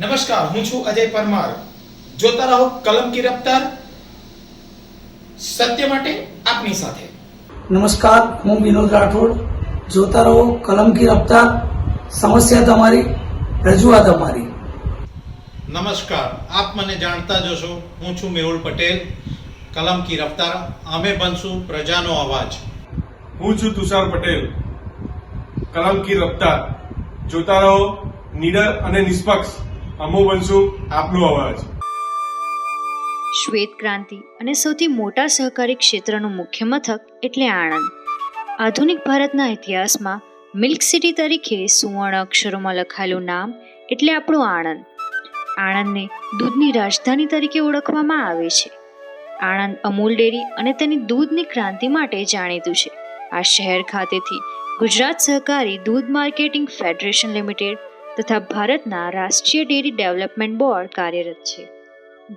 નમસ્કાર હું છું અજય પરમાર. જોતા રહો કલમ કી રફતાર. સત્ય માટે આપની સાથે. નમસ્કાર હું વિનોદ રાઠોડ. જોતા રહો કલમ કી રફતાર. સમસ્યા તમારી રજૂઆત અમારી. નમસ્કાર આપ મને જાણતા જ હશો હું છું મેહુલ પટેલ. કલમ કી રફતાર અમે બનશું પ્રજાનો અવાજ. હું છું તુષાર પટેલ. કલમ કી રફતાર. જોતા રહો નીડર અને નિષ્પક્ષ. અમો બનશું આપનો અવાજ. શ્વેત ક્રાંતિ અને સૌથી મોટા સહકારી ક્ષેત્રનું મુખ્ય મથક એટલે આણંદ. આધુનિક ભારતના ઇતિહાસમાં મિલ્ક સિટી તરીકે સુવર્ણ અક્ષરોમાં લખાયેલું નામ એટલે આપણું આણંદ. આણંદને દૂધની રાજધાની તરીકે ઓળખવામાં આવે છે. આણંદ અમૂલ ડેરી અને તેની દૂધની ક્રાંતિ માટે જાણીતું છે. આ શહેર ખાતેથી ગુજરાત સહકારી દૂધ માર્કેટિંગ ફેડરેશન લિમિટેડ તથા ભારતના રાષ્ટ્રીય ડેરી ડેવલપમેન્ટ બોર્ડ કાર્યરત છે.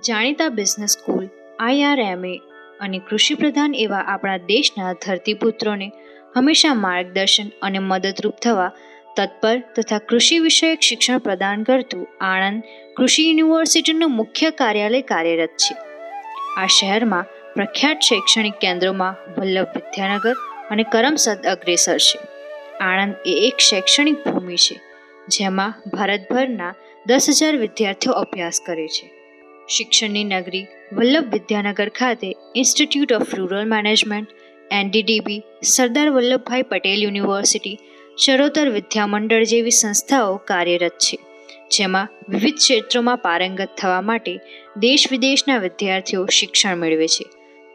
જાણીતા બિઝનેસ સ્કૂલ આઈઆરએમએ અને કૃષિ પ્રધાન એવા આપણા દેશના ધરતીપુત્રોને હંમેશા માર્ગદર્શન અને મદદરૂપ થવા, તત્પર તથા કૃષિ વિષયક શિક્ષણ પ્રદાન કરતું આણંદ કૃષિ યુનિવર્સિટીનું મુખ્ય કાર્યાલય કાર્યરત છે. આ શહેરમાં પ્રખ્યાત શૈક્ષણિક કેન્દ્રોમાં વલ્લભ વિદ્યાનગર અને કરમસદ અગ્રેસર છે. આણંદ એ એક શૈક્ષણિક ભૂમિ છે. જેમાં ભારતભરના દસ હજાર વિદ્યાર્થીઓ અભ્યાસ કરે છે. શિક્ષણની નગરી વલ્લભ વિદ્યાનગર ખાતે institute of rural management NDDB Sardar Vallabhbhai Patel university, Charotar Vidyamandal જેવી સંસ્થાઓ કાર્યરત છે, જેમાં વિવિધ ક્ષેત્રોમાં પારંગત થવા માટે દેશ વિદેશના વિદ્યાર્થીઓ શિક્ષણ મેળવે છે.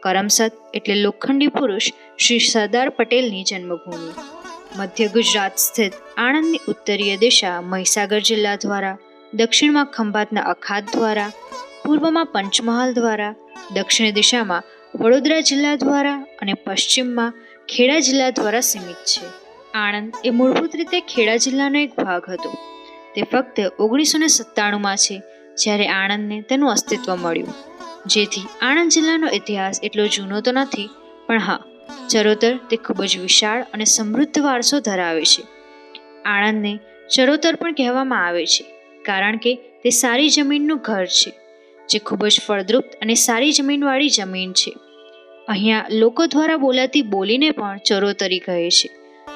કરમસદ એટલે લોખંડી પુરુષ શ્રી સરદાર પટેલની જન્મભૂમિ. મધ્ય ગુજરાત સ્થિત આણંદની ઉત્તરીય દિશા મહીસાગર જિલ્લા દ્વારા, દક્ષિણમાં ખંભાતના અખાત દ્વારા, પૂર્વમાં પંચમહાલ દ્વારા, દક્ષિણ દિશામાં વડોદરા જિલ્લા દ્વારા અને પશ્ચિમમાં ખેડા જિલ્લા દ્વારા સીમિત છે. આણંદ એ મૂળભૂત રીતે ખેડા જિલ્લાનો એક ભાગ હતો. તે ફક્ત ઓગણીસો ને સત્તાણુંમાં છે, જ્યારે આણંદને તેનું અસ્તિત્વ મળ્યું. જેથી આણંદ જિલ્લાનો ઇતિહાસ એટલો જૂનો તો નથી, પણ હા ચરોતર તે ખૂબ જ વિશાળ અને સમૃદ્ધ વારસો ધરાવે છે. આણંદને ચરોતર પણ કહેવામાં આવે છે, કારણ કે તે સારી જમીનનું ઘર છે, જે ખૂબ જ ફળદ્રુપ અને સારી જમીનવાળી જમીન છે. અહીંયા લોકો દ્વારા બોલાતી બોલીને પણ ચરોતરી કહે છે.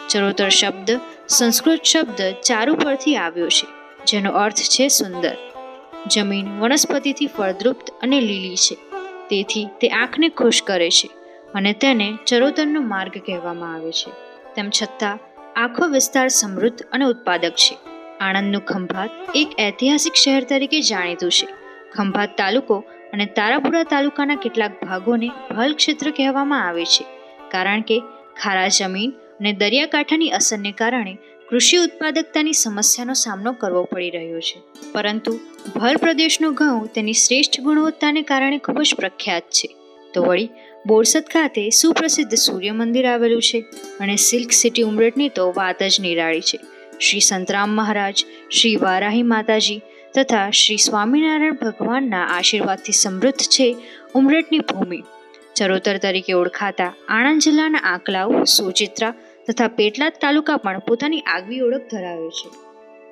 ચરોતર શબ્દ, સંસ્કૃત શબ્દ ચારુ પરથી આવ્યો છે, જેનો અર્થ છે સુંદર. જમીન વનસ્પતિથી ફળદ્રુપ અને લીલી છે, તેથી તે આંખને ખુશ કરે છે. અને તેને ચરોતરનો માર્ગ કહેવામાં આવે છે. તેમ છતાં, આખો વિસ્તાર સમૃદ્ધ અને ઉત્પાદક છે. આણંદનું ખંભાત એક ઐતિહાસિક શહેર તરીકે જાણીતું છે. ખંભાત તાલુકો અને તારાપુરા તાલુકાના કેટલાક ભાગોને ભલ ક્ષેત્ર કહેવામાં આવે છે. કારણ કે, ખારા જમીન અને દરિયાકાંઠાની અસરને કારણે કૃષિ ઉત્પાદકતાની સમસ્યાનો સામનો કરવો પડી રહ્યો છે. પરંતુ ભર પ્રદેશનો ઘઉં તેની શ્રેષ્ઠ ગુણવત્તાને કારણે ખૂબ જ પ્રખ્યાત છે. તો વળી બોરસદ ખાતે સુપ્રસિદ્ધ સૂર્ય મંદિર આવેલું છે અને સિલ્ક સિટી ઉમરેઠની તો વાત જ નિરાળી છે. શ્રી સંતરામ મહારાજ, શ્રી વારાહી માતાજી તથા શ્રી સ્વામિનારાયણ ભગવાનના આશીર્વાદથી સમૃદ્ધ છે ઉમરેઠની ભૂમિ. ચરોતર તરીકે ઓળખાતા આણંદ જિલ્લાના આંકલાવ, સુચિત્રા તથા પેટલાદ તાલુકા પણ પોતાની આગવી ઓળખ ધરાવે છે.